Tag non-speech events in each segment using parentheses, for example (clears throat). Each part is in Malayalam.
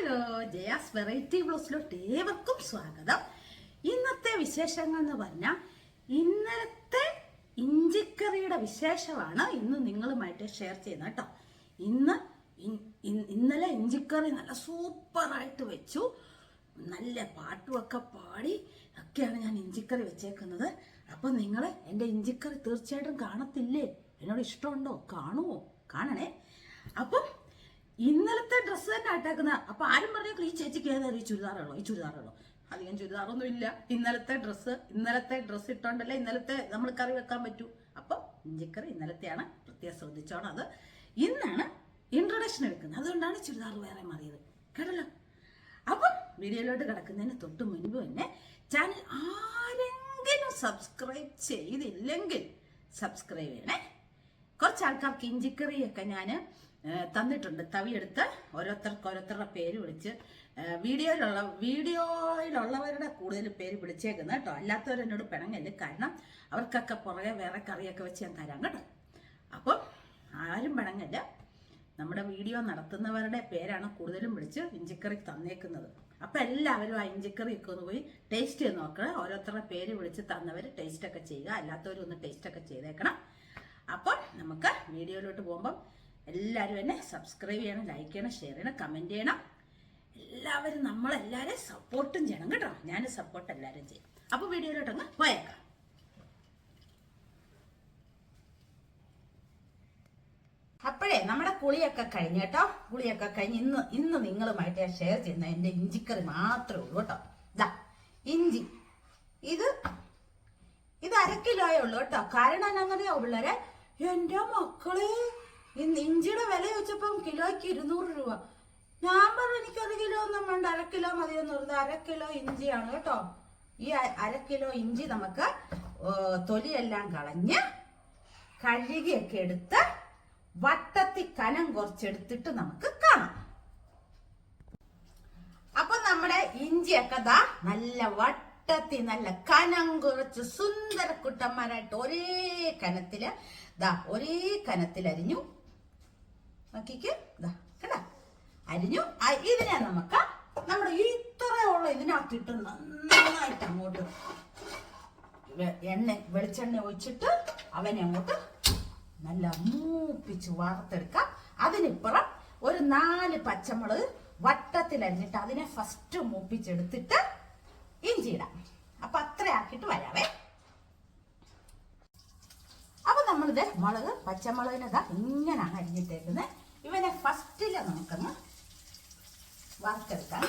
ഹലോ ജയാസ് വെറൈറ്റി ബ്ലോസിലോട്ട് ഏവർക്കും സ്വാഗതം. ഇന്നത്തെ വിശേഷങ്ങൾ എന്ന് പറഞ്ഞാൽ ഇന്നലത്തെ ഇഞ്ചിക്കറിയുടെ വിശേഷമാണ് ഇന്ന് നിങ്ങളുമായിട്ട് ഷെയർ ചെയ്യുന്നത് കേട്ടോ. ഇന്ന് ഇന്നലെ ഇഞ്ചിക്കറി നല്ല സൂപ്പറായിട്ട് വെച്ചു. നല്ല പാട്ടുമൊക്കെ പാടി ഒക്കെയാണ് ഞാൻ ഇഞ്ചിക്കറി വെച്ചേക്കുന്നത്. അപ്പം നിങ്ങൾ എന്റെ ഇഞ്ചിക്കറി തീർച്ചയായിട്ടും കാണത്തില്ലേ? എന്നോട് ഇഷ്ടമുണ്ടോ? കാണുമോ കാണണേ. അപ്പം ഇന്നലത്തെ ഡ്രസ്സ് തന്നെ ആട്ടേക്കുന്ന അപ്പൊ ആരും പറഞ്ഞേക്കും ഈ ചേച്ചിക്ക് ഏതായാലും ഈ ചുരിദാറുള്ളൂ ഈ ചുരിദാറുള്ളൂ അധികം ചുരിദാറൊന്നും ഇല്ല. ഇന്നലത്തെ ഡ്രസ്സ് ഇന്നലത്തെ ഡ്രസ്സ് ഇട്ടോണ്ടല്ലേ ഇന്നലത്തെ നമ്മൾ കറി വെക്കാൻ പറ്റൂ. അപ്പൊ ഇഞ്ചിക്കറി ഇന്നലത്തെയാണ്. പ്രത്യേകം ശ്രദ്ധിച്ചോണം അത്. ഇന്നാണ് ഇൻട്രൊഡക്ഷൻ എടുക്കുന്നത്. അതുകൊണ്ടാണ് ചുരിദാർ വേറെ മാറിയത്. കേട്ടല്ലോ? അപ്പം വീഡിയോയിലോട്ട് കിടക്കുന്നതിന് തൊട്ട് മുൻപ് തന്നെ ചാനൽ ആരെങ്കിലും സബ്സ്ക്രൈബ് ചെയ്തില്ലെങ്കിൽ സബ്സ്ക്രൈബ് ചെയ്യണേ. കുറച്ച് ആൾക്കാർക്ക് ഇഞ്ചിക്കറിയൊക്കെ ഞാൻ തന്നിട്ടുണ്ട്. തവിയെടുത്ത് ഓരോരുത്തർക്ക് ഓരോരുത്തരുടെ പേര് വിളിച്ച് വീഡിയോയിലുള്ള വീഡിയോയിലുള്ളവരുടെ കൂടുതൽ പേര് വിളിച്ചേക്കുന്നത് കേട്ടോ. അല്ലാത്തവരെന്നോട് പിണങ്ങൽ കാരണം അവർക്കൊക്കെ പുറകെ വേറെ കറിയൊക്കെ വെച്ച് ഞാൻ തരാം കേട്ടോ. അപ്പം ആരും പിണങ്ങല്ല. നമ്മുടെ വീഡിയോ നടത്തുന്നവരുടെ പേരാണ് കൂടുതലും വിളിച്ച് ഇഞ്ചിക്കറി തന്നേക്കുന്നത്. അപ്പം എല്ലാവരും ആ ഇഞ്ചിക്കറിയൊക്കെ ഒന്ന് പോയി ടേസ്റ്റ് ചെയ്ത് നോക്കണം ഓരോരുത്തരുടെ പേര് വിളിച്ച് തന്നവർ ടേസ്റ്റ് ഒക്കെ ചെയ്യുക. അല്ലാത്തവരും ഒന്ന് ടേസ്റ്റ് ഒക്കെ ചെയ്തേക്കണം. അപ്പോൾ നമുക്ക് വീഡിയോയിലോട്ട് പോകുമ്പം എല്ലാവരും എന്നെ സബ്സ്ക്രൈബ് ചെയ്യണം ലൈക്ക് ചെയ്യണം ഷെയർ ചെയ്യണം കമന്റ് ചെയ്യണം. എല്ലാവരും നമ്മളെല്ലാവരും സപ്പോർട്ടും ചെയ്യണം കേട്ടോ. ഞാൻ സപ്പോർട്ട് എല്ലാവരും ചെയ്യും. അപ്പോൾ വീഡിയോയിലോട്ടങ്ങ് പോയേക്കാം. അപ്പോഴേ നമ്മുടെ കുളിയൊക്കെ കഴിഞ്ഞ് കേട്ടോ. കുളിയൊക്കെ കഴിഞ്ഞ് ഇന്ന് ഇന്ന് നിങ്ങളുമായിട്ട് ഞാൻ ഷെയർ ചെയ്യുന്ന എന്റെ ഇഞ്ചിക്കറി മാത്രമേ ഉള്ളൂ കേട്ടോ. ഇതാ ഇഞ്ചി. ഇത് ഇത് അര കിലോയേ ഉള്ളൂ കേട്ടോ. കാരണം അങ്ങനെ പിള്ളേരെ? എന്റെ മക്കളെ ഇഞ്ചിയുടെ വില വെച്ചപ്പം കിലോയ്ക്ക് ഇരുന്നൂറ് രൂപ. ഞാൻ പറഞ്ഞു എനിക്ക് ഒരു കിലോ ഒന്നും വേണ്ട. അര കിലോ മതിയെന്ന് പറഞ്ഞത് അര കിലോ ഇഞ്ചിയാണ് കേട്ടോ. ഈ അര കിലോ ഇഞ്ചി നമുക്ക് തൊലിയെല്ലാം കളഞ്ഞ് കഴുകിയൊക്കെ എടുത്ത് വട്ടത്തി കനം കുറച്ചെടുത്തിട്ട് നമുക്ക് കാണാം. അപ്പൊ നമ്മുടെ ഇഞ്ചിയൊക്കെ ദാ നല്ല വട്ടത്തി നല്ല കനം കുറച്ച് സുന്ദര കുട്ടന്മാരായിട്ട് ഒരേ കനത്തിൽ ദാ ഒരേ കനത്തിൽ അരിഞ്ഞു നോക്കിക്ക്. ഇതാ കേട്ടാ അരിഞ്ഞു. ഇതിനെ നമുക്ക് നമ്മുടെ ഈ ഇത്രയുള്ള ഇതിനകത്തിട്ട് നന്നായിട്ട് അങ്ങോട്ട് എണ്ണ വെളിച്ചെണ്ണ ഒഴിച്ചിട്ട് അവനെ അങ്ങോട്ട് നല്ല മൂപ്പിച്ച് വാർത്തെടുക്കാം അതിനിപ്പുറം ഒരു നാല് പച്ചമുളക് വട്ടത്തിൽ അരിഞ്ഞിട്ട് അതിനെ ഫസ്റ്റ് മൂപ്പിച്ചെടുത്തിട്ട് ഇഞ്ചിയിടാം അപ്പൊ അത്ര ആക്കിയിട്ട് വരാവേ. അപ്പൊ നമ്മളിത് മുളക് പച്ചമുളകിനതാ ഇങ്ങനെയാണ് അരിഞ്ഞിട്ടേക്കുന്നത് ഇവനെ ഫസ്റ്റിൽ നമുക്കൊന്ന് വറുത്തെടുക്കാം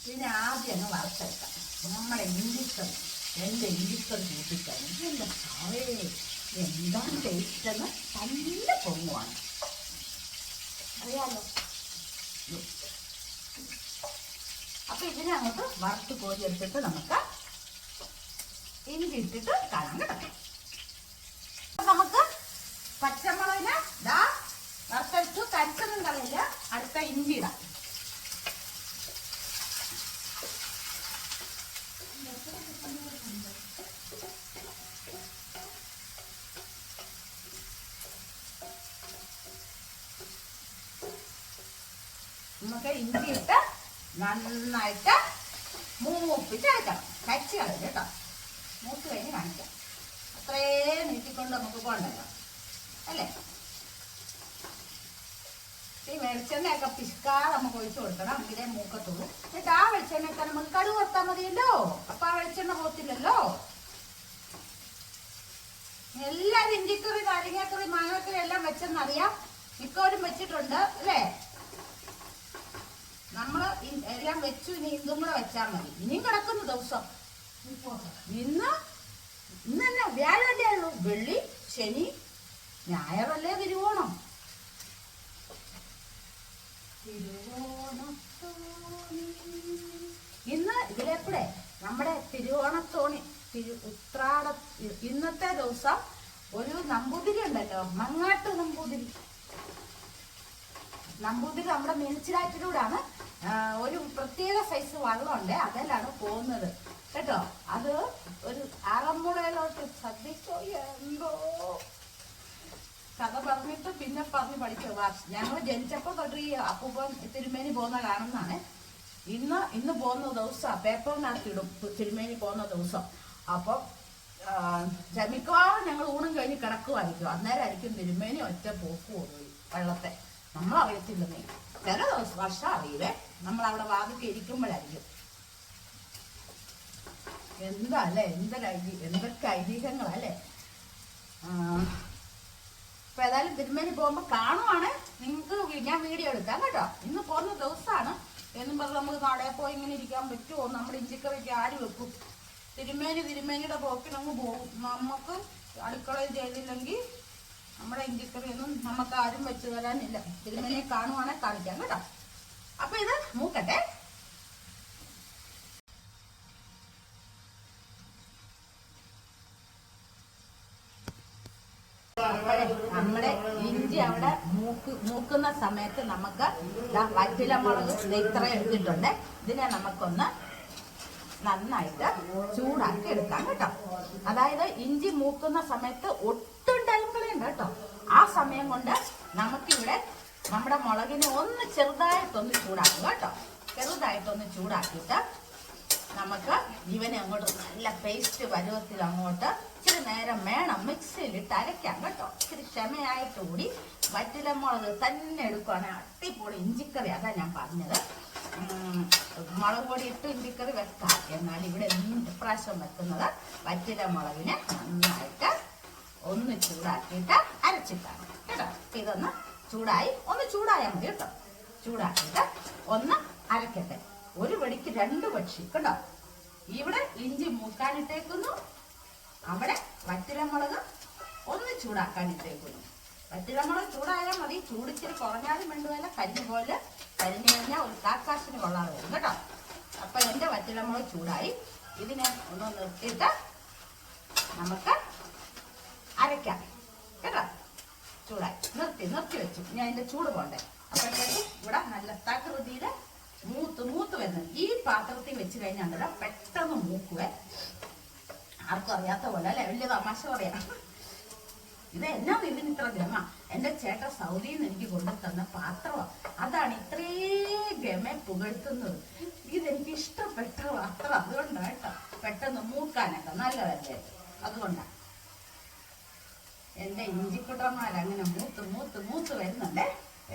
ഇതിനെ ആദ്യം അങ്ങ് വറുത്തെടുക്കാം. നമ്മുടെ ഇഞ്ചിക്കറി എന്റെ ഇഞ്ചിക്കറി കൂട്ടിക്കഴിഞ്ഞു എന്റെ സാവേ എന്താണ് ടേസ്റ്റ് എന്ന് നല്ല പൊങ്ങുവാണ് അറിയാലോ അപ്പൊ ഇതിനെ അങ്ങോട്ട് വറുത്ത് കോരി എടുത്തിട്ട് നമുക്ക് ഇഞ്ചി ഇട്ടിട്ട് കാണാം കേട്ടോ അപ്പൊ നമുക്ക് പച്ചമുളകിന് ദാ വറുത്തെടുത്തു കരിച്ചൊന്നും കളയില്ല അടുത്ത ഇഞ്ചി ഇടാം നമുക്ക് ഇഞ്ചി ഇട്ട് നന്നായിട്ട് മൂപ്പിച്ചെടുക്കണം കച്ചി കളയും കേട്ടോ മൂത്ത് കഴിഞ്ഞ് കാണിക്കാം അത്രയും നീട്ടിക്കൊണ്ട് നമുക്ക് പോകണ്ടല്ലോ അല്ലേ ഈ വെളിച്ചെണ്ണയൊക്കെ പിശുക്കാതെ നമുക്ക് ഒഴിച്ചു കൊടുക്കണം. എങ്കിലേ മൂക്കത്തുള്ളൂ. എന്നിട്ട് ആ വെളിച്ചെണ്ണയൊക്കെ നമുക്ക് കടുക് കൊടുത്താൽ മതിയല്ലോ. അപ്പൊ ആ വെളിച്ചെണ്ണ പോത്തില്ലല്ലോ. ഇഞ്ചിക്കറി മാങ്ങക്കറി എല്ലാം വെച്ചെന്നറിയാം. മിക്കവരും വെച്ചിട്ടുണ്ട് അല്ലേ? നമ്മൾ ഇ- എല്ലാം വെച്ചു ഇനി ഇതും വെച്ചാൽ മതി. ഇനിയും കിടക്കുന്നു ദിവസം. ഇന്ന് ഇന്ന് തന്നെ വ്യാഴമല്ലേ വെള്ളി ശനി ഞായറല്ലേ തിരുവോണം ഇന്ന് ഇതിലെപ്പോഴേ നമ്മുടെ തിരുവോണത്തോണി തിരു ഉത്രാട ഇന്നത്തെ ദിവസം ഒരു നമ്പൂതിരി ഉണ്ടല്ലോ മങ്ങാട്ട് നമ്പൂതിരി. നമ്പൂതിരി നമ്മുടെ മേൽച്ചിലാറ്റിലൂടാണ് ഒരു പ്രത്യേക സൈസ് വള്ളമുണ്ട് അതിലാണ് പോകുന്നത്. കേട്ടോ? അത് ഒരു അറമ്പുഴയിലോട്ട് ശ്രദ്ധിച്ചോ എന്തോ? കഥ പറഞ്ഞിട്ട് പിന്നെ പറഞ്ഞ് പഠിച്ചോ ഞങ്ങൾ ജനിച്ചപ്പോൾ തൊട്ട് ഈ അപ്പൂപ്പൻ തിരുമേനി പോകുന്ന കാണുന്നതാണ് ഇന്ന് ഇന്ന് പോകുന്ന ദിവസം പേപ്പറിനകത്ത് ഇടും തിരുമേനി പോകുന്ന ദിവസം. അപ്പം മിക്കവാറും ഞങ്ങൾ ഊണും കഴിഞ്ഞ് കിടക്കുമായിരിക്കും അന്നേരമായിരിക്കും തിരുമേനി ഒറ്റ പോക്ക് പോയി വെള്ളത്തെ. നമ്മൾ അറിയത്തില്ലെന്നേ ചില ദിവസം വർഷം അറിയില്ലേ? നമ്മൾ അവിടെ വാതിക്ക് ഇരിക്കുമ്പോഴായിരിക്കും. എന്താ അല്ലേ? എന്തൊരു എന്തൊക്കെ ഐതിഹ്യങ്ങളല്ലേ? അപ്പൊ ഏതായാലും തിരുമേനി പോകുമ്പോ കാണുവാണ്. നിങ്ങൾക്ക് ഞാൻ വീഡിയോ എടുക്കാം കേട്ടോ. ഇന്ന് പോകുന്ന ദിവസമാണ് എന്നും പറഞ്ഞ് നമുക്ക് നാടേ പോയി ഇങ്ങനെ ഇരിക്കാൻ പറ്റുമോ നമ്മുടെ ഇഞ്ചിക്കറിക്ക് ആര് വെക്കും? തിരുമേനി തിരുമേനിയുടെ പോക്കിനങ്ങ് പോകും. നമുക്ക് അടുക്കളയിൽ ചെയ്തില്ലെങ്കിൽ നമ്മുടെ ഇഞ്ചിക്കറിയൊന്നും നമുക്ക് ആരും വെച്ചു തരാനില്ല. തിരുമേനിയെ കാണുവാണെങ്കിൽ കാണിക്കാം കേട്ടോ. അപ്പൊ ഇത് മൂക്കട്ടെ അപ്പോഴേ നമ്മുടെ ഇഞ്ചി അവിടെ മൂക്ക് മൂക്കുന്ന സമയത്ത് നമുക്ക് വറ്റില മുളക് ഇത്ര എടുത്തിട്ടുണ്ട്. ഇതിനെ നമുക്കൊന്ന് നന്നായിട്ട് ചൂടാക്കി എടുക്കാം കേട്ടോ. അതായത് ഇഞ്ചി മൂക്കുന്ന സമയത്ത് ഒട്ടും ടൈം കേട്ടോ. ആ സമയം കൊണ്ട് നമുക്കിവിടെ നമ്മുടെ മുളകിനെ ഒന്ന് ചെറുതായിട്ടൊന്ന് ചൂടാക്കുക കേട്ടോ. ചെറുതായിട്ടൊന്ന് ചൂടാക്കിയിട്ട് നമുക്ക് ഇവനെ അങ്ങോട്ട് നല്ല പേസ്റ്റ് പരുവത്തിൽ അങ്ങോട്ട് മിക്സിയിലിട്ട് അരയ്ക്കാം കേട്ടോ ഇച്ചിരി ക്ഷമയായിട്ട് കൂടി വറ്റിലമുളക് തന്നെ എടുക്കുവാണെങ്കിൽ അടിപൊളി ഇഞ്ചിക്കറി അതാ ഞാൻ പറഞ്ഞത്. മുളക് പൊടി ഇട്ട് ഇഞ്ചിക്കറി വെക്കാം എന്നാൽ ഇവിടെ പ്രാവശ്യം വെക്കുന്നത്? വറ്റിലമുളകിനെ നന്നായിട്ട് ഒന്ന് ചൂടാക്കിയിട്ട് അരച്ചിട്ടാണ്. കേട്ടോ? ഇതൊന്ന് ചൂടായി ഒന്ന് ചൂടായാൽ മതി കേട്ടോ. ചൂടാക്കിയിട്ട് ഒന്ന് അരക്കട്ടെ. ഒരു വെടിക്ക് രണ്ട് പക്ഷി കേട്ടോ. ഇവിടെ ഇഞ്ചി മൂക്കാനിട്ടേക്കുന്നു. അവിടെ വറ്റിലമുളക് ഒന്ന് ചൂടാക്കാൻ ഇട്ടേക്കുന്നു നമ്മൾ ചൂടായാൽ മതി. ചൂടിച്ചിരി കുറഞ്ഞാലും വേണ്ടുവല്ല കരിഞ്ഞു പോലെ കരിഞ്ഞു കഴിഞ്ഞാൽ ഒരു കാക്കാശിന് കൊള്ളാതെ വരും കേട്ടോ. അപ്പൊ എന്റെ വറ്റിലമുളക് ചൂടായി. ഇതിനെ ഒന്ന് നിർത്തിയിട്ട് നമുക്ക് അരയ്ക്കാം. കേട്ടോ? ചൂടായി. നിർത്തി നിർത്തി വെച്ചു. ഞാൻ എന്റെ ചൂട് പോണ്ടേ. അപ്പോഴത്തേക്കും ഇവിടെ നല്ല തകൃതിയിൽ മൂത്ത് മൂത്ത് വരുന്നത് ഈ പാത്രത്തിൽ വെച്ച് കഴിഞ്ഞാൽ പെട്ടെന്ന് മൂക്കുവേ. ആർക്കും അറിയാത്ത പോലെ അല്ലെ? വലിയ തമാശ പറയാം. ഇത് എന്നാ ഇത്ര ഗമ എന്റെ ചേട്ട സൗദിയിൽ നിന്ന് എനിക്ക് കൊണ്ടു തന്ന പാത്രമാണ് അതാണ് ഇത്രേ ഗമ പുകഴ്ത്തുന്നത്. ഇതെനിക്ക് ഇഷ്ടപ്പെട്ട പാത്രം. അതുകൊണ്ടാണ് കേട്ടോ. പെട്ടെന്ന് മൂക്കാനൊക്കെ നല്ലതല്ലേ? അതുകൊണ്ടാണ് എന്റെ ഇഞ്ചിക്കുട്ടന്മാർ അങ്ങനെ മൂത്ത് മൂത്ത് മൂത്ത് വരുന്നുണ്ടേ.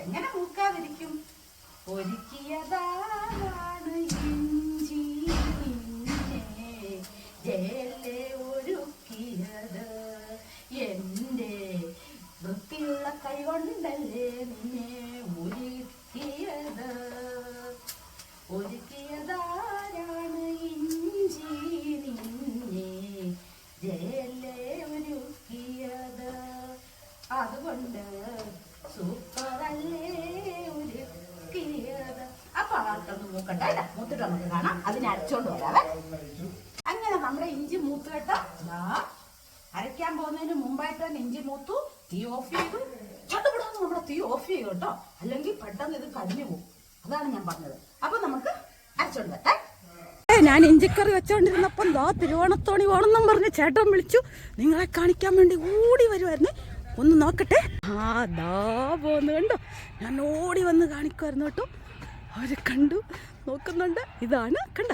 എങ്ങനെ മൂക്കാതിരിക്കും? ഒരുക്കിയതാണ് ഇഞ്ചി നിന്നെ. വൃത്തിയുള്ള കൈ കൊണ്ടല്ലേ നിന്നെ ഒരുക്കിയത്? ഒരുക്കിയതാരാണ് ഇഞ്ചി നിന്നെ? ജയല്ലേ ഒരുക്കിയത്? അതുകൊണ്ട് സൂപ്പറല്ലേ ഒരുക്കിയത്? ആ പാട്ടൊന്ന് നോക്കട്ടെ മൂത്തിട്ട് നമുക്ക് കാണാം. അതിനെ അരച്ചോണ്ട് വരാവേ. അങ്ങനെ നമ്മുടെ ഇഞ്ചി മൂത്ത് കേട്ടോ. അരയ്ക്കാൻ പോകുന്നതിന് മുമ്പായിട്ട് തന്നെ ഇഞ്ചി മൂത്തു തീ ഓഫ് ചെയ്തു. ചട്ടുപിടുന്ന് നമ്മുടെ തീ ഓഫ് ചെയ്യും കേട്ടോ. അല്ലെങ്കിൽ പെട്ടെന്ന് ഇത് കരിഞ്ഞു പോകും. അതാണ് ഞാൻ പറഞ്ഞത്. അപ്പൊ നമുക്ക് അരച്ചോണ്ടേ ഞാൻ ഇഞ്ചിക്കറി വെച്ചോണ്ടിരുന്നപ്പം ദാ തിരുവോണത്തോണി വേണമെന്നും പറഞ്ഞ് ചേട്ടൻ വിളിച്ചു. നിങ്ങളെ കാണിക്കാൻ വേണ്ടി ഓടി വരുമായിരുന്നേ ഒന്ന് നോക്കട്ടെ. ആ ദാ പോന്ന് കണ്ടോ. ഞാൻ ഓടി വന്ന് കാണിക്കുമായിരുന്നു കേട്ടോ. അവർ കണ്ടു നോക്കുന്നുണ്ട്. ഇതാണ് കണ്ട?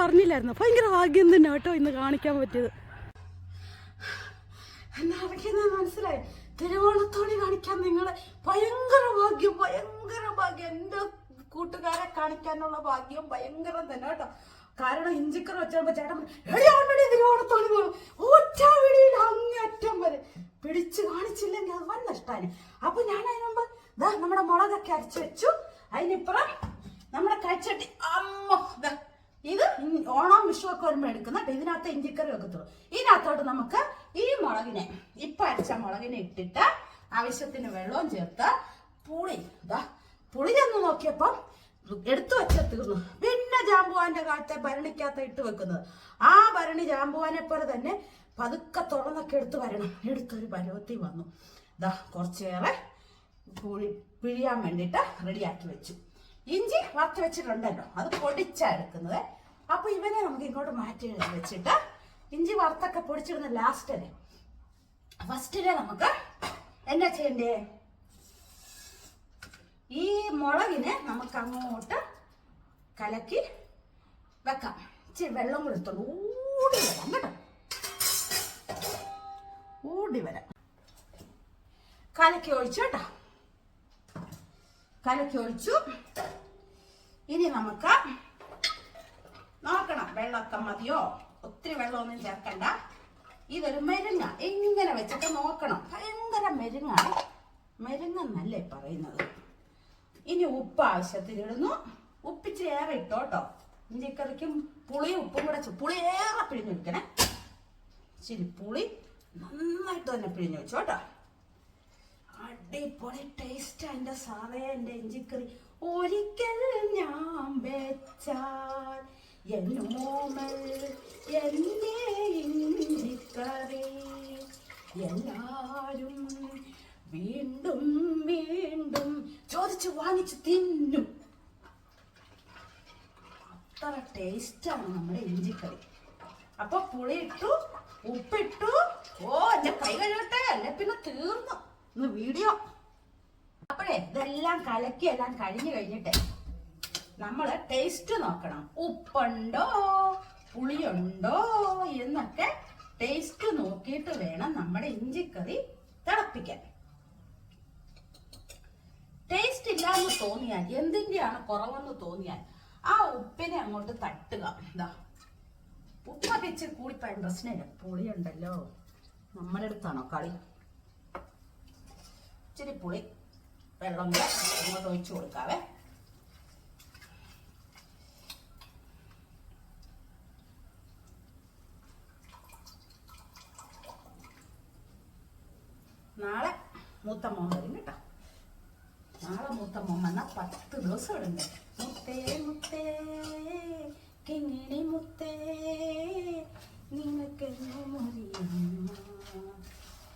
പറഞ്ഞില്ലായിരുന്നു? ഭയങ്കര ഭാഗ്യം തന്നെ കേട്ടോ ഇന്ന് കാണിക്കാൻ പറ്റിയത്. എന്നാ മനസ്സിലായി. തിരുവോണത്തോണി കാണിക്കാൻ നിങ്ങളെ ഭയങ്കര ഭാഗ്യം ഭയങ്കര ഭാഗ്യം. എന്റെ കൂട്ടുകാരെ കാണിക്കാനുള്ള ഭാഗ്യം ഭയങ്കര തന്നെ കേട്ടോ. കാരണം ഇഞ്ചിക്കറ വെച്ചപ്പോ ചേട്ടൻ പറഞ്ഞു, "എടി, already തിരുവോണത്തോണി പോകണം ഒറ്റ വിടിയിൽ അങ്ങേറ്റം വരെ. പിടിച്ചു കാണിച്ചില്ലെങ്കിൽ അത് വൻ നഷ്ടാന് അപ്പൊ ഞാൻ അതിനുമ്പ് ദാ നമ്മുടെ മുളകൊക്കെ അരച്ചു വെച്ചു. അതിനിപ്പുറം നമ്മുടെ കച്ചട്ടി. അമ്മ ഇത് ഓണം വിഷുവൊക്കെ ഒക്കെ വരുമ്പോ എടുക്കുന്ന. ഇതിനകത്ത് ഇഞ്ചിക്കറി വെക്കത്തുള്ളൂ. ഇതിനകത്തോട്ട് നമുക്ക് മുളകിനെ ഇപ്പൊ അരച്ച മുളകിനെ ഇട്ടിട്ട് ആവശ്യത്തിന് വെള്ളവും ചേർത്ത് പുളി. ഇതാ പുളി ചെന്ന് നോക്കിയപ്പം എടുത്തു വെച്ച തീർന്നു. പിന്നെ ജാമ്പുവാന്റെ കാലത്തെ ഭരണിക്കകത്ത് ഇട്ട് വെക്കുന്നത്. ആ ഭരണി ജാമ്പുവാനെ പോലെ തന്നെ പതുക്കെ തുറന്നൊക്കെ എടുത്ത് വരണം. എടുത്തൊരു പരുവത്തിൽ വന്നു. ഇതാ കുറച്ചേറെ പുളി പിഴിയാൻ വേണ്ടിയിട്ട് റെഡിയാക്കി വെച്ചു. ഇഞ്ചി വറുത്ത് വെച്ചിട്ടുണ്ടല്ലോ അത് പൊടിച്ചാ എടുക്കുന്നത്. അപ്പൊ ഇവനെ നമുക്ക് ഇങ്ങോട്ട് മാറ്റി വെച്ചിട്ട് ഇഞ്ചി വറുത്തൊക്കെ പൊടിച്ചിടുന്ന ലാസ്റ്റിൽ ഫസ്റ്റിൽ നമുക്ക് എന്നാ ചെയ്യണ്ടേ? ഈ മുളകിനെ നമുക്ക് അങ്ങോട്ട് കലക്കി വെക്കാം. ഇച്ചിരി വെള്ളം കൂടി ഊടി വരാം കേട്ടോ. ഓടി വരാം. കലക്കി ഒഴിച്ചു കേട്ടോ. കലക്കി ഒഴിച്ചു. ഇനി നമുക്ക് നോക്കണം വെള്ളമൊക്കെ മതിയോ? ഒത്തിരി വെള്ളമൊന്നും ചേർക്കണ്ട. ഇതൊരു മെരുങ്ങ ഇങ്ങനെ വെച്ചിട്ട് നോക്കണം? ഭയങ്കര മെരുങ്ങാണ്. മെരുങ്ങെന്നല്ലേ പറയുന്നത്. ഇനി ഉപ്പ് ആവശ്യത്തിന് ഇടുന്നു ഉപ്പിച്ചിരി ഏറെ ഇട്ടോ കേട്ടോ ഇഞ്ചിക്കറിക്കും പുളി ഉപ്പും കൂടെ പുളി ഏറെ പിഴിഞ്ഞു വെക്കണേ ഇച്ചിരി പുളി നന്നായിട്ട് തന്നെ പിഴിഞ്ഞു വെച്ചു കേട്ടോ അടിപൊളി ടേസ്റ്റ് എന്റെ സാറേ എന്റെ ഇഞ്ചിക്കറി. ഒരിക്കൽ ഞാൻ വെച്ചാൽ എന്നോമൽ എന്നെ ഇഞ്ചിക്കറി എല്ലാരും വീണ്ടും വീണ്ടും ചോദിച്ചു വാങ്ങിച്ചു തിന്നും. അത്ര ടേസ്റ്റാണ് നമ്മുടെ ഇഞ്ചിക്കറി. അപ്പൊ പുളി ഇട്ടു ഉപ്പിട്ടു. ഓ എന്റെ കൈ കഴുകട്ടെ. അല്ലെ പിന്നെ തീർന്നു. ഇന്ന് വീഡിയോ. അപ്പോഴേ ഇതെല്ലാം കലക്കി എല്ലാം കഴിഞ്ഞു കഴിഞ്ഞിട്ടേ നമ്മൾ ടേസ്റ്റ് നോക്കണം. ഉപ്പുണ്ടോ? പുളിയുണ്ടോ? എന്നൊക്കെ ടേസ്റ്റ് നോക്കിയിട്ട് വേണം നമ്മുടെ ഇഞ്ചിക്കറി തിളപ്പിക്കാൻ. ടേസ്റ്റ് ഇല്ല എന്ന് തോന്നിയാൽ എന്തിന്റെയാണ് കുറവെന്ന് തോന്നിയാൽ ആ ഉപ്പിനെ അങ്ങോട്ട് തട്ടുക. എന്താ ഉപ്പൊക്കെ ഇച്ചിരി കൂടിപ്പോയ പ്രശ്നമില്ല. പുളിയുണ്ടല്ലോ. നമ്മുടെ അടുത്താണോ കളി? ഇച്ചിരി പുളി വെള്ളം അങ്ങോട്ട് ഒഴിച്ചു കൊടുക്കാവേ നാളെ മൂത്ത മോൻ വരും കേട്ടോ. നാളെ മൂത്ത മോൻ വന്നാൽ പത്ത് ദിവസം ഇടുണ്ട് മുത്തേ മുത്തേ കിങ്ങിണി മുത്തേ നിനക്കെന്നും അറിയമ്മ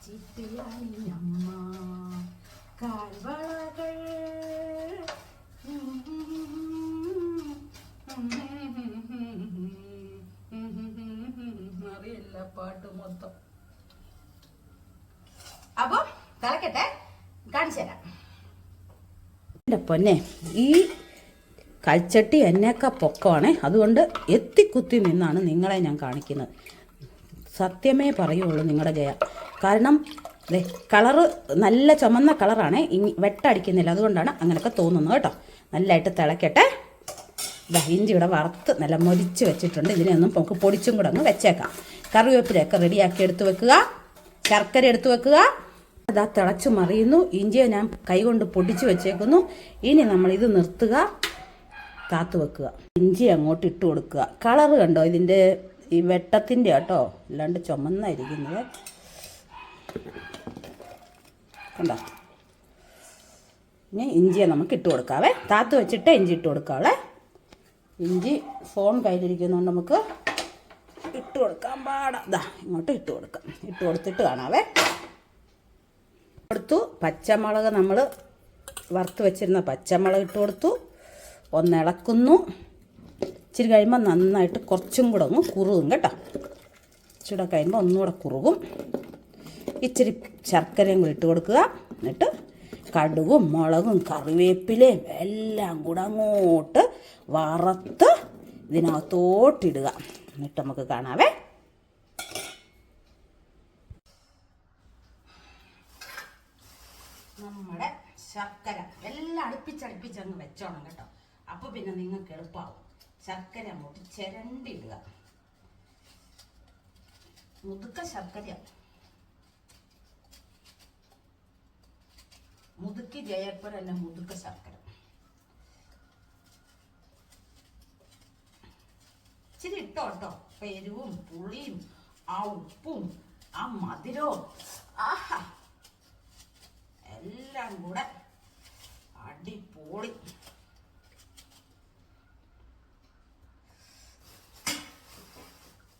ചിട്ടിയാണിയമ്മ കാൽവളകൾ തിളക്കട്ടെ കാണിച്ചു എന്റെ പൊന്നെ ഈ കൽച്ചട്ടി എന്നേക്കാ പൊക്കമാണേ അതുകൊണ്ട് എത്തിക്കുത്തി നിന്നാണ് നിങ്ങളെ ഞാൻ കാണിക്കുന്നത്. സത്യമേ പറയുള്ളൂ നിങ്ങളുടെ ജയ. കാരണം കളറ് നല്ല ചുമന്ന കളറാണ്. ഇനി വെട്ടടിക്കുന്നില്ല. അതുകൊണ്ടാണ് അങ്ങനെയൊക്കെ തോന്നുന്നത് കേട്ടോ. നല്ലതായിട്ട് തിളക്കട്ടെ. ഇഞ്ചി ഇവിടെ വറുത്ത് നല്ല മൊരിച്ച് വെച്ചിട്ടുണ്ട്. ഇതിനെയൊന്നും നമുക്ക് പൊടിച്ചും കൂടെ അങ്ങ് വെച്ചേക്കാം. കറിവേപ്പിലയൊക്കെ റെഡിയാക്കി എടുത്ത് വെക്കുക. ശർക്കര എടുത്ത് വെക്കുക. അതാ തിളച്ച് മറിയുന്നു. ഇഞ്ചിയെ ഞാൻ കൈകൊണ്ട് പൊടിച്ച് വെച്ചേക്കുന്നു. ഇനി നമ്മൾ ഇത് നിർത്തുക. കാത്തു വെക്കുക. ഇഞ്ചി അങ്ങോട്ട് ഇട്ട് കൊടുക്കുക. കളറ് കണ്ടോ? ഇതിന്റെ ഈ വെട്ടത്തിന്റെ കേട്ടോ. അല്ലാണ്ട് ചുമന്നായിരിക്കുന്നത്. കണ്ടോ? ഇനി ഇഞ്ചിയെ നമുക്ക് ഇട്ട് കൊടുക്കാവേ. താത്ത് വെച്ചിട്ട് ഇഞ്ചി ഇട്ട് കൊടുക്കാവേ. ഇഞ്ചി ഫോൺ കയ്യിലിരിക്കുന്നതുകൊണ്ട് നമുക്ക് ഇട്ട് കൊടുക്കാൻ പാടാ. ഇങ്ങോട്ട് ഇട്ട് കൊടുക്കാം. ഇട്ട് കൊടുത്തിട്ട് കാണാവേ. കൊടുത്തു. പച്ചമുളക് നമ്മൾ വറുത്ത് വെച്ചിരുന്ന പച്ചമുളക് ഇട്ട് കൊടുത്തു. ഒന്ന് ഇളക്കുന്നു. ഇച്ചിരി കഴിയുമ്പോൾ നന്നായിട്ട് കുറച്ചും കൂടെ ഒന്ന് കുറുകും കേട്ടോ. ഇച്ചിരി കഴിയുമ്പോൾ ഒന്നുകൂടെ കുറുകും. ഇച്ചിരി ശർക്കരയും കൂടി ഇട്ട് കൊടുക്കുക. എന്നിട്ട് കടുകും മുളകും കറിവേപ്പിലയും എല്ലാം കൂടെ അങ്ങോട്ട് വറുത്ത് ഇതിനകത്തോട്ടിടുക. എന്നിട്ട് നമുക്ക് കാണാവേ നമ്മുടെ ശർക്കര എല്ലാം അങ്ങ് വെച്ചോണം കേട്ടോ. അപ്പൊ പിന്നെ നിങ്ങൾക്ക് എളുപ്പമാവും ശർക്കര അങ്ങോട്ട് ചിരണ്ടിടുക. മുതുക്ക ശർക്കര. മുതുക്കി ജയപ്പുരല്ല മുതുക്ക ശർക്കര. ഇച്ചിരി ഇട്ടോ കേട്ടോ. എരിവും പുളിയും ആ ഉപ്പും ആ മധുരവും. ആഹാ. എല്ലാം കൂടെ അടിപൊളി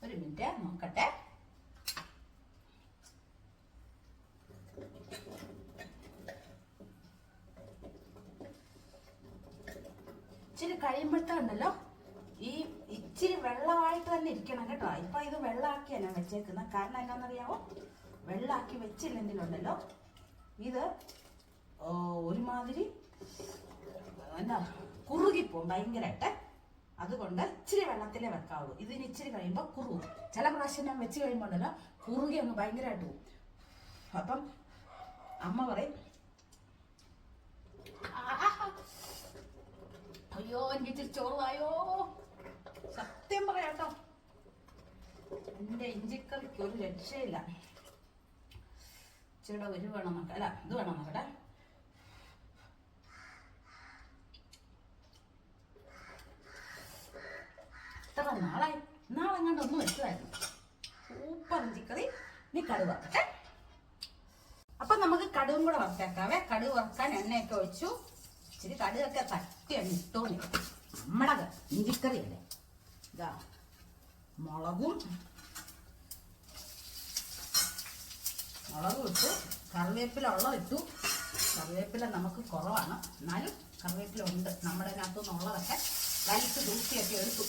ഒരു മിനിറ്റ് നോക്കട്ടെ. ഇച്ചിരി കഴിയുമ്പോഴത്തേണ്ടല്ലോ ഈ ഇച്ചിരി വെള്ളമായിട്ട് തന്നെ ഇരിക്കണം കേട്ടോ. ഇപ്പൊ ഇത് വെള്ളമാക്കിയാ ഞാൻ വെച്ചേക്കുന്നത്. കാരണം എന്താണെന്നറിയാമോ വെള്ളമാക്കി വെച്ചില്ലെങ്കിലുണ്ടല്ലോ ഇത് ഒരുമാതിരി എന്താ കുറുകിപ്പോവും ഭയങ്കരമായിട്ട്. അതുകൊണ്ട് ഇച്ചിരി വെള്ളത്തിലേ വെക്കാവുള്ളൂ ഇതിന് ഇച്ചിരി കഴിയുമ്പോൾ കുറുകും. ചില പ്രാവശ്യം ഞാൻ വെച്ച് കഴിയുമ്പോൾ ഉണ്ടല്ലോ കുറുകി അങ്ങ് ഭയങ്കരമായിട്ട് പോകും. അപ്പം അമ്മ പറയും അയ്യോ എനിക്ക് ഇച്ചിരി ചോറായോ സത്യം പറയാട്ടോ എന്റെ ഇഞ്ചിക്കറിക്ക് ഒരു രക്ഷയില്ല. ഇച്ചിരി ഒരു വേണം നോക്കാം അല്ല ഇത് വേണം നോക്കട്ടെ എത്ര നാളായി? നാളെങ്ങാണ്ട് ഒന്നും വെച്ചതായിരുന്നു. സൂപ്പർ ഇഞ്ചിക്കറി. നീ കടുവ വറക്കട്ടെ. അപ്പൊ നമുക്ക് കടുവും കൂടെ വറുത്തേക്കാവേ. കടുവ് വറുക്കാൻ എണ്ണയൊക്കെ ഒഴിച്ചു. ഇച്ചിരി കടുവൊക്കെ തട്ടി അങ്ങ് ഇട്ടോണി നമ്മുടെ ഇഞ്ചിക്കറി അല്ലേ? ഇതാ. മുളകും മുളകും ഇട്ടു. കറിവേപ്പില ഉള്ളത് ഇട്ടു. കറിവേപ്പില നമുക്ക് കുറവാണ്. എന്നാലും കറിവേപ്പില ഉണ്ട്. നമ്മുടെ അതിനകത്തുനിന്നുള്ളതൊക്കെ വലിച്ച് തൂക്കിയൊക്കെ എടുത്തു.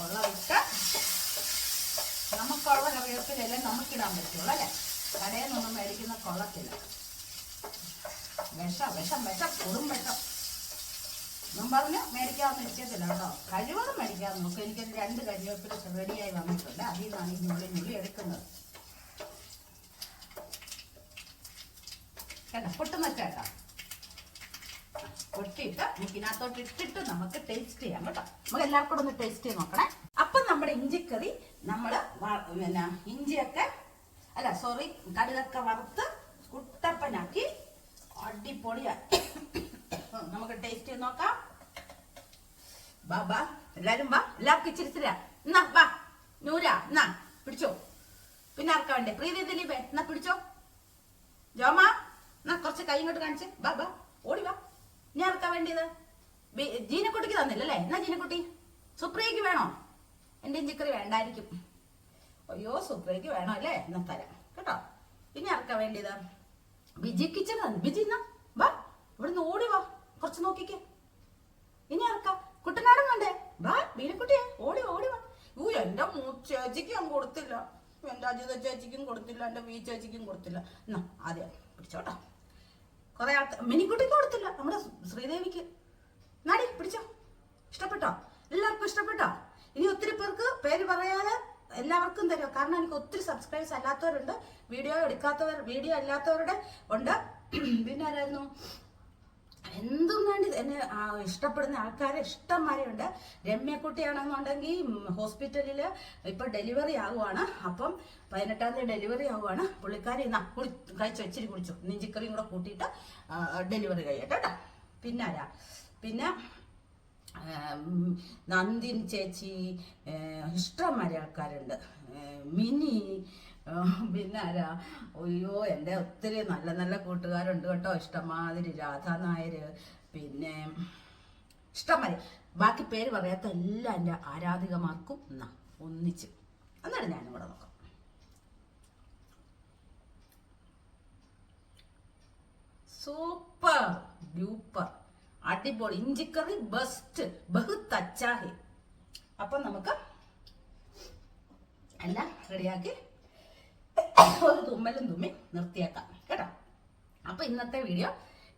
ഉള്ളതിട്ട് നമുക്കുള്ള കറിവേപ്പിലല്ലേ നമുക്കിടാൻ പറ്റുള്ളൂ അല്ലേ? കടയിൽ മേടിക്കുന്ന കൊള്ളത്തില്ല. വിഷം വിഷം വിഷം കൊടും വിഷം. എന്നും പറഞ്ഞ് മേടിക്കാമെന്ന് ഇരിക്കത്തില്ല കേട്ടോ. കഴിവതും മേടിക്കാതെ നോക്കും. എനിക്കൊരു രണ്ട് കരിവേപ്പില റെഡിയായി വന്നിട്ടുണ്ട്. അതിൽ നിന്നാണ് ഈ ഞുള്ളി ഞുള്ളി എടുക്കുന്നത്. കേട്ടോ പൊട്ടുന്നൊക്കെ കേട്ടോ. പൊട്ടിയിട്ട് നമുക്കിനകത്തോട്ട് ഇട്ടിട്ട് നമുക്ക് ടേസ്റ്റ് ചെയ്യാം കേട്ടോ. നമുക്ക് എല്ലാവർക്കും ഒന്ന് ടേസ്റ്റ് ചെയ്ത് നോക്കണേ. അപ്പൊ നമ്മുടെ ഇഞ്ചിക്കറി നമ്മൾ പിന്നെ ഇഞ്ചിയൊക്കെ അല്ല സോറി കടുകൊക്കെ വറുത്ത് കുട്ടപ്പനാക്കി അടിപൊളിയാക്കി നമുക്ക് ടേസ്റ്റ് ചെയ്ത് നോക്കാം. ബാ ബാ എല്ലാരും വാ എല്ലാവർക്കും ഇച്ചിരി ഇച്ചിരി എന്നാ വാ നൂര എന്നാ പിടിച്ചോ. പിന്നെ ആർക്കാ വേണ്ടേ? പ്രീതി ദിലീപേ എന്നാ പിടിച്ചോ. ജോമ എന്നാ കുറച്ച് കൈ ഇങ്ങോട്ട് കാണിച്ച്. ബാ ബാ ഓടി വാ. ഇനി ആർക്കാ വേണ്ടിയത്? ജീനക്കുട്ടിക്ക് തന്നില്ലല്ലേ? എന്നാ ജീനക്കുട്ടി? സുപ്രിയക്ക് വേണോ? എന്റെ ഇഞ്ചിക്കറി വേണ്ടായിരിക്കും. അയ്യോ സുപ്രിയക്ക് വേണോ അല്ലേ? എന്നാ തരാം. കേട്ടോ? ഇനി ആർക്കാ വേണ്ടിയത്? ബിജി കിച്ചൺ തന്നെ. ബിജി എന്നാ വാ. ഇവിടുന്ന് ഓടി വാ. കുറച്ച് നോക്കിക്കേ. ഇനി ആർക്കാ? കുട്ടനാടും വേണ്ടേ? വാ ബീനക്കുട്ടിയെ ഓടി ഓടി വാ. ഊ എന്റെ ചേച്ചിക്ക് ഞാൻ കൊടുത്തില്ല. എന്റെ അജിത ചേച്ചിക്കും കൊടുത്തില്ല. എന്റെ വി ചേച്ചിക്കും കൊടുത്തില്ല. എന്നാ ആദ്യം പിടിച്ചോട്ടോ. കുറെ ആൾ മിനിക്കുട്ടിക്ക് കൊടുത്തില്ല. നമ്മുടെ ശ്രീദേവിക്ക്. നടി പിടിച്ചോ. ഇഷ്ടപ്പെട്ടോ? എല്ലാവർക്കും ഇഷ്ടപ്പെട്ടോ? ഇനി ഒത്തിരി പേർക്ക് പേര് പറയാതെ എല്ലാവർക്കും തരുമോ? കാരണം എനിക്ക് ഒത്തിരി സബ്സ്ക്രൈബേഴ്സ് അല്ലാത്തവരുണ്ട്. വീഡിയോ എടുക്കാത്തവർ വീഡിയോ അല്ലാത്തവരുടെ ഉണ്ട്. (clears throat) പിന്നെ ആരായിരുന്നു? എന്തും വേണ്ടി എന്നെ ഇഷ്ടപ്പെടുന്ന ആൾക്കാരെ ഇഷ്ടംമാരെയുണ്ട്. രമ്യക്കുട്ടിയാണെന്നുണ്ടെങ്കിൽ ഹോസ്പിറ്റലിൽ ഇപ്പം ഡെലിവറി ആവുകയാണ് അപ്പം പതിനെട്ടാം തീയതി ഡെലിവറി ആവുകയാണ് പുള്ളിക്കാരി എന്നാ കുളി കഴിച്ചു ഇച്ചിരി കുളിച്ചു. നെഞ്ചിക്കറിയും കൂടെ കൂട്ടിയിട്ട് ഡെലിവറി കഴിയട്ടെ കേട്ടോ പിന്നെ ആരാ? പിന്നെ നന്ദിൻ ചേച്ചി ഇഷ്ടംമാരെ ആൾക്കാരുണ്ട്. മിനി പിന്നെ ആരാ? അയ്യോ എന്റെ ഒത്തിരി നല്ല നല്ല കൂട്ടുകാരുണ്ട് കേട്ടോ. ഇഷ്ടമാതിരി രാധാ നായർ പിന്നെ ഇഷ്ടംമാതിരി. ബാക്കി പേര് പറയാത്ത എല്ലാ എന്റെ ആരാധികമാർക്കും എന്നാ ഒന്നിച്ച്. എന്നാണ് ഞാനും കൂടെ നോക്കാം. സൂപ്പർ ഡ്യൂപ്പർ അടിപൊളി ഇഞ്ചിക്കറി ബെസ്റ്റ് ബഹുത്ത് അച്ചാഹി. അപ്പൊ നമുക്ക് എല്ലാം റെഡിയാക്കി ഒരു (laughs) തുമ്മലും തുമ്മി നിർത്തിയേക്കാം. കേട്ടോ? അപ്പൊ ഇന്നത്തെ വീഡിയോ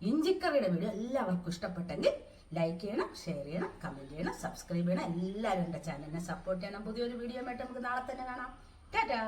ഇഞ്ചിക്കറിയുടെ വീഡിയോ എല്ലാവർക്കും ഇഷ്ടപ്പെട്ടെങ്കിൽ ലൈക്ക് ചെയ്യണം ഷെയർ ചെയ്യണം കമന്റ് ചെയ്യണം സബ്സ്ക്രൈബ് ചെയ്യണം. എല്ലാവരും എന്റെ ചാനലിനെ സപ്പോർട്ട് ചെയ്യണം. പുതിയൊരു വീഡിയോ ആയിട്ട് നമുക്ക് നാളെ തന്നെ കാണാം. ടാറ്റാ